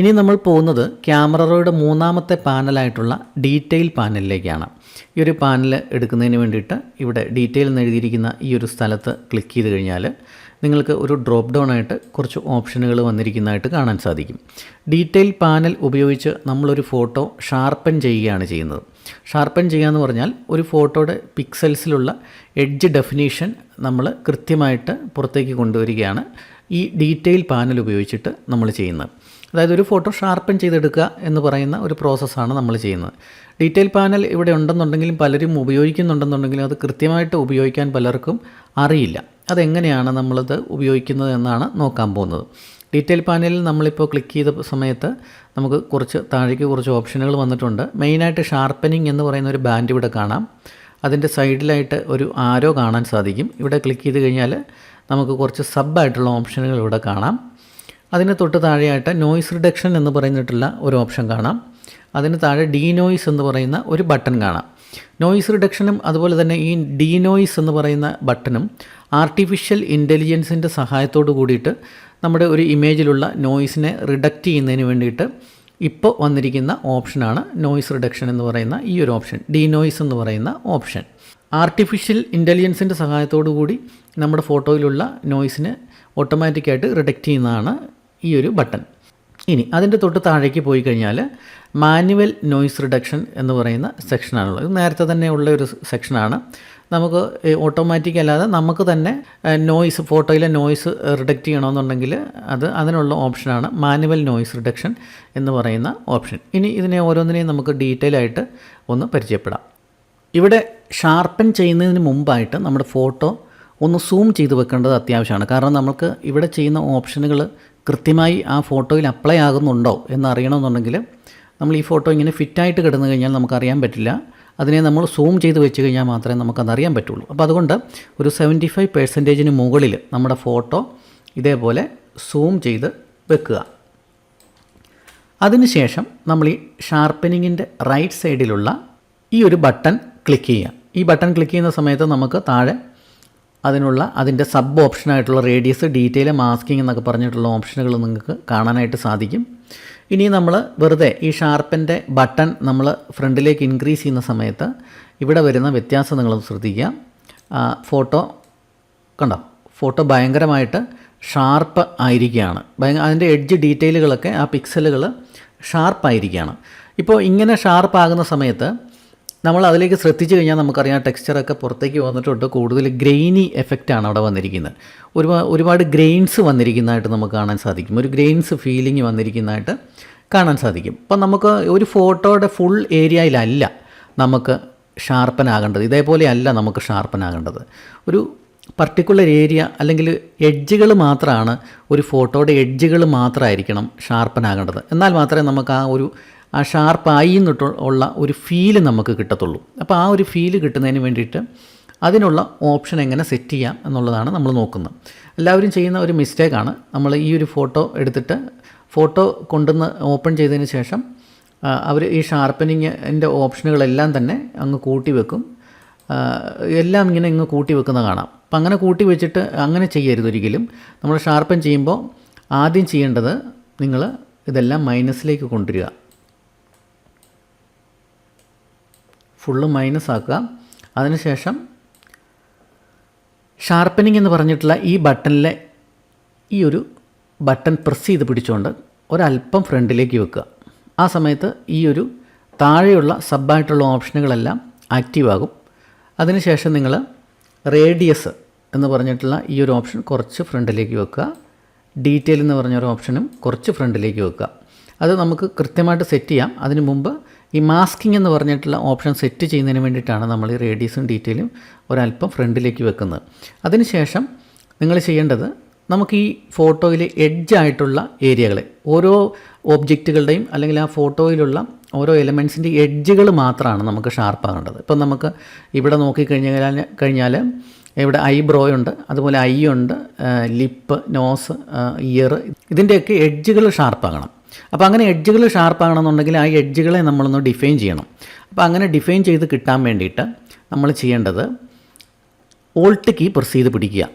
ഇനി നമ്മൾ പോകുന്നത് ക്യാമറയുടെ മൂന്നാമത്തെ പാനലായിട്ടുള്ള ഡീറ്റെയിൽ പാനലിലേക്കാണ്. ഈ ഒരു പാനൽ എടുക്കുന്നതിന് വേണ്ടിയിട്ട് ഇവിടെ ഡീറ്റെയിൽ എന്ന് എഴുതിയിരിക്കുന്ന ഈ ഒരു സ്ഥലത്ത് ക്ലിക്ക് ചെയ്ത് കഴിഞ്ഞാൽ നിങ്ങൾക്ക് ഒരു ഡ്രോപ്പ് ഡൗൺ ആയിട്ട് കുറച്ച് ഓപ്ഷനുകൾ വന്നിരിക്കുന്നതായിട്ട് കാണാൻ സാധിക്കും. ഡീറ്റെയിൽ പാനൽ ഉപയോഗിച്ച് നമ്മളൊരു ഫോട്ടോ ഷാർപ്പൻ ചെയ്യുകയാണ് ചെയ്യുന്നത്. ഷാർപ്പൻ ചെയ്യുക എന്ന് പറഞ്ഞാൽ ഒരു ഫോട്ടോയുടെ പിക്സൽസിലുള്ള എഡ്ജ് ഡെഫിനീഷൻ നമ്മൾ കൃത്യമായിട്ട് പുറത്തേക്ക് കൊണ്ടുവരികയാണ് ഈ ഡീറ്റെയിൽ പാനൽ ഉപയോഗിച്ചിട്ട് നമ്മൾ ചെയ്യുന്നത്. അതായത് ഒരു ഫോട്ടോ ഷാർപ്പൻ ചെയ്തെടുക്കുക എന്ന് പറയുന്ന ഒരു പ്രോസസ്സാണ് നമ്മൾ ചെയ്യുന്നത്. ഡീറ്റെയിൽ പാനൽ ഇവിടെ ഉണ്ടെന്നുണ്ടെങ്കിലും പലരും ഉപയോഗിക്കുന്നുണ്ടെന്നുണ്ടെങ്കിലും അത് കൃത്യമായിട്ട് ഉപയോഗിക്കാൻ പലർക്കും അറിയില്ല. അതെങ്ങനെയാണ് നമ്മളത് ഉപയോഗിക്കുന്നത് എന്നാണ് നോക്കാൻ പോകുന്നത്. ഡീറ്റെയിൽ പാനലിൽ നമ്മളിപ്പോൾ ക്ലിക്ക് ചെയ്ത സമയത്ത് നമുക്ക് കുറച്ച് താഴേക്ക് കുറച്ച് ഓപ്ഷനുകൾ വന്നിട്ടുണ്ട്. മെയിനായിട്ട് ഷാർപ്പനിങ് എന്ന് പറയുന്ന ഒരു ബാൻഡ് ഇവിടെ കാണാം. അതിന്റെ സൈഡിലായിട്ട് ഒരു ആരോ കാണാൻ സാധിക്കും. ഇവിടെ ക്ലിക്ക് ചെയ്ത് കഴിഞ്ഞാൽ നമുക്ക് കുറച്ച് സബ് ആയിട്ടുള്ള ഓപ്ഷനുകൾ ഇവിടെ കാണാം. അതിന് തൊട്ട് താഴെയായിട്ട് നോയ്സ് റിഡക്ഷൻ എന്ന് പറഞ്ഞിട്ടുള്ള ഒരു ഓപ്ഷൻ കാണാം. അതിന് താഴെ ഡീ നോയ്സ് എന്ന് പറയുന്ന ഒരു ബട്ടൺ കാണാം. നോയ്സ് റിഡക്ഷനും അതുപോലെ തന്നെ ഈ ഡീ നോയ്സ് എന്ന് പറയുന്ന ബട്ടണും ആർട്ടിഫിഷ്യൽ ഇന്റലിജൻസിന്റെ സഹായത്തോട് കൂടിയിട്ട് നമ്മുടെ ഒരു ഇമേജിലുള്ള നോയ്സിനെ റിഡക്റ്റ് ചെയ്യുന്നതിന് വേണ്ടിയിട്ട് ഇപ്പോൾ വന്നിരിക്കുന്ന ഓപ്ഷനാണ് നോയ്സ് റിഡക്ഷൻ എന്ന് പറയുന്ന ഈ ഒരു ഓപ്ഷൻ ഡീ നോയ്സ് എന്ന് പറയുന്ന ഓപ്ഷൻ ആർട്ടിഫിഷ്യൽ ഇന്റലിജൻസിന്റെ സഹായത്തോടു കൂടി നമ്മുടെ ഫോട്ടോയിലുള്ള നോയ്സിനെ ഓട്ടോമാറ്റിക്കായിട്ട് റിഡക്റ്റ് ചെയ്യുന്നതാണ് ഈ ഒരു ബട്ടൺ. ഇനി അതിന്റെ തൊട്ട് താഴേക്ക് പോയി കഴിഞ്ഞാൽ മാനുവൽ നോയ്സ് റിഡക്ഷൻ എന്ന് പറയുന്ന സെക്ഷനാണുള്ളത്. ഇത് നേരത്തെ തന്നെ ഉള്ള ഒരു സെക്ഷനാണ്. നമുക്ക് ഓട്ടോമാറ്റിക് അല്ലാതെ നമുക്ക് തന്നെ നോയ്സ് ഫോട്ടോയിലെ നോയ്സ് റിഡക്റ്റ് ചെയ്യണമെന്നുണ്ടെങ്കിൽ അത് അതിനുള്ള ഓപ്ഷനാണ് മാനുവൽ നോയ്സ് റിഡക്ഷൻ എന്ന് പറയുന്ന ഓപ്ഷൻ. ഇനി ഇതിനെ ഓരോന്നിനെയും നമുക്ക് ഡീറ്റെയിൽ ആയിട്ട് ഒന്ന് പരിചയപ്പെടാം. ഇവിടെ ഷാർപ്പൻ ചെയ്യുന്നതിന് മുമ്പായിട്ട് നമ്മുടെ ഫോട്ടോ ഒന്ന് സൂം ചെയ്ത് വെക്കേണ്ടത് അത്യാവശ്യമാണ്. കാരണം നമുക്ക് ഇവിടെ ചെയ്യുന്ന ഓപ്ഷനുകൾ കൃത്യമായി ആ ഫോട്ടോയിൽ അപ്ലൈ ആകുന്നുണ്ടോ എന്നറിയണമെന്നുണ്ടെങ്കിൽ നമ്മൾ ഈ ഫോട്ടോ ഇങ്ങനെ ഫിറ്റായിട്ട് കിടന്നു കഴിഞ്ഞാൽ നമുക്കറിയാൻ പറ്റില്ല. അതിനെ നമ്മൾ സൂം ചെയ്ത് വെച്ച് കഴിഞ്ഞാൽ മാത്രമേ നമുക്കതറിയാൻ പറ്റുള്ളൂ. അപ്പോൾ അതുകൊണ്ട് ഒരു സെവന്റി ഫൈവ് പെർസെന്റേജിന് മുകളിൽ നമ്മുടെ ഫോട്ടോ ഇതേപോലെ സൂം ചെയ്ത് വെക്കുക. അതിനുശേഷം നമ്മൾ ഈ ഷാർപ്പനിങ്ങിന്റെ റൈറ്റ് സൈഡിലുള്ള ഈ ഒരു ബട്ടൺ ക്ലിക്ക് ചെയ്യുക. ഈ ബട്ടൺ ക്ലിക്ക് ചെയ്യുന്ന സമയത്ത് നമുക്ക് താഴെ അതിനുള്ള അതിന്റെ സബ് ഓപ്ഷനായിട്ടുള്ള റേഡിയസ് ഡീറ്റെയിൽ മാസ്കിംഗ് എന്നൊക്കെ പറഞ്ഞിട്ടുള്ള ഓപ്ഷനുകൾ നിങ്ങൾക്ക് കാണാനായിട്ട് സാധിക്കും. ഇനി നമ്മൾ വെറുതെ ഈ ഷാർപ്പിന്റെ ബട്ടൺ നമ്മൾ ഫ്രണ്ടിലേക്ക് ഇൻക്രീസ് ചെയ്യുന്ന സമയത്ത് ഇവിടെ വരുന്ന വ്യത്യാസം നിങ്ങൾ ശ്രദ്ധിക്കുക. ഫോട്ടോ കണ്ടോ? ഫോട്ടോ ഭയങ്കരമായിട്ട് ഷാർപ്പ് ആയിരിക്കുകയാണ്. ഭയങ്കര അതിന്റെ എഡ്ജ് ഡീറ്റെയിലുകളൊക്കെ ആ പിക്സലുകൾ ഷാർപ്പായിരിക്കുകയാണ് ഇപ്പോൾ ഇങ്ങനെ ഷാർപ്പാകുന്ന സമയത്ത് നമ്മൾ അതിലേക്ക് ശ്രദ്ധിച്ചു കഴിഞ്ഞാൽ നമുക്കറിയാം ടെക്സ്ചറൊക്കെ പുറത്തേക്ക് വന്നിട്ടുണ്ട്. കൂടുതൽ ഗ്രെയിനി എഫക്റ്റാണ് അവിടെ വന്നിരിക്കുന്നത്. ഒരുപാട് ഒരുപാട് ഗ്രെയിൻസ് വന്നിരിക്കുന്നതായിട്ട് നമുക്ക് കാണാൻ സാധിക്കും. ഒരു ഗ്രെയിൻസ് ഫീലിംഗ് വന്നിരിക്കുന്നതായിട്ട് കാണാൻ സാധിക്കും. അപ്പം നമുക്ക് ഒരു ഫോട്ടോയുടെ ഫുൾ ഏരിയയിലല്ല നമുക്ക് ഷാർപ്പനാകേണ്ടത്. ഇതേപോലെയല്ല നമുക്ക് ഷാർപ്പനാകേണ്ടത്. ഒരു പർട്ടിക്കുലർ ഏരിയ അല്ലെങ്കിൽ എഡ്ജുകൾ മാത്രമാണ് ഒരു ഫോട്ടോയുടെ എഡ്ജുകൾ മാത്രമായിരിക്കണം ഷാർപ്പനാകേണ്ടത്. എന്നാൽ മാത്രമേ നമുക്ക് ആ ഒരു ആ ഷാർപ്പായി എന്നിട്ട് ഉള്ള ഒരു ഫീൽ നമുക്ക് കിട്ടത്തുള്ളൂ. അപ്പോൾ ആ ഒരു ഫീൽ കിട്ടുന്നതിന് വേണ്ടിയിട്ട് അതിനുള്ള ഓപ്ഷൻ എങ്ങനെ സെറ്റ് ചെയ്യാം എന്നുള്ളതാണ് നമ്മൾ നോക്കുന്നത്. എല്ലാവരും ചെയ്യുന്ന ഒരു മിസ്റ്റേക്കാണ്. നമ്മൾ ഈ ഒരു ഫോട്ടോ എടുത്തിട്ട് ഫോട്ടോ കൊണ്ടുവന്ന് ഓപ്പൺ ചെയ്തതിന് ശേഷം അവർ ഈ ഷാർപ്പനിങ്ങിന്റെ ഓപ്ഷനുകളെല്ലാം തന്നെ അങ്ങ് കൂട്ടി വെക്കും. എല്ലാം ഇങ്ങനെ ഇങ്ങ് കൂട്ടി വെക്കുന്ന കാണാം. അപ്പം അങ്ങനെ കൂട്ടി വെച്ചിട്ട് അങ്ങനെ ചെയ്യരുത് ഒരിക്കലും. നമ്മൾ ഷാർപ്പൻ ചെയ്യുമ്പോൾ ആദ്യം ചെയ്യേണ്ടത് നിങ്ങൾ ഇതെല്ലാം മൈനസിലേക്ക് കൊണ്ടുവരിക. ഫുള്ള് മൈനസ് ആക്കുക. അതിനുശേഷം ഷാർപ്പനിങ് എന്ന് പറഞ്ഞിട്ടുള്ള ഈ ബട്ടണിലെ ഈ ഒരു ബട്ടൺ പ്രസ് ചെയ്ത് പിടിച്ചുകൊണ്ട് ഒരല്പം ഫ്രണ്ടിലേക്ക് വെക്കുക. ആ സമയത്ത് ഈ ഒരു താഴെയുള്ള സബായിട്ടുള്ള ഓപ്ഷനുകളെല്ലാം ആക്റ്റീവ് ആകും. അതിനുശേഷം നിങ്ങൾ റേഡിയസ് എന്ന് പറഞ്ഞിട്ടുള്ള ഈ ഒരു ഓപ്ഷൻ കുറച്ച് ഫ്രണ്ടിലേക്ക് വെക്കുക. ഡീറ്റെയിൽ എന്ന് പറഞ്ഞൊരു ഓപ്ഷനും കുറച്ച് ഫ്രണ്ടിലേക്ക് വെക്കുക. അത് നമുക്ക് കൃത്യമായിട്ട് സെറ്റ് ചെയ്യാം. അതിനു മുമ്പ് ഈ മാസ്കിംഗ് എന്ന് പറഞ്ഞിട്ടുള്ള ഓപ്ഷൻ സെറ്റ് ചെയ്യുന്നതിന് വേണ്ടിയിട്ടാണ് നമ്മൾ ഈ റേഡിയസും ഡീറ്റെയിലും ഒരല്പം ഫ്രണ്ടിലേക്ക് വെക്കുന്നത്. അതിനുശേഷം നിങ്ങൾ ചെയ്യേണ്ടത് നമുക്ക് ഈ ഫോട്ടോയിൽ എഡ്ജായിട്ടുള്ള ഏരിയകളെ ഓരോ ഒബ്ജക്റ്റുകളുടെയും അല്ലെങ്കിൽ ആ ഫോട്ടോയിലുള്ള ഓരോ എലമെൻസിന്റെ എഡ്ജുകൾ മാത്രമാണ് നമുക്ക് ഷാർപ്പാകേണ്ടത് ഇപ്പം നമുക്ക് ഇവിടെ നോക്കിക്കഴിഞ്ഞാൽ കഴിഞ്ഞാൽ ഇവിടെ ഐബ്രോ ഉണ്ട് അതുപോലെ ഐ ഉണ്ട് ലിപ്പ് നോസ് ഇയർ ഇതിന്റെയൊക്കെ എഡ്ജുകൾ ഷാർപ്പാകണം അപ്പോൾ അങ്ങനെ എഡ്ജുകൾ ഷാർപ്പാകണമെന്നുണ്ടെങ്കിൽ ആ എഡ്ജുകളെ നമ്മളൊന്ന് ഡിഫൈൻ ചെയ്യണം. അപ്പോൾ അങ്ങനെ ഡിഫൈൻ ചെയ്ത് കിട്ടാൻ വേണ്ടിയിട്ട് നമ്മൾ ചെയ്യേണ്ടത് ഓൾട്ട് കീ പ്രസ് ചെയ്ത് പിടിക്കുക.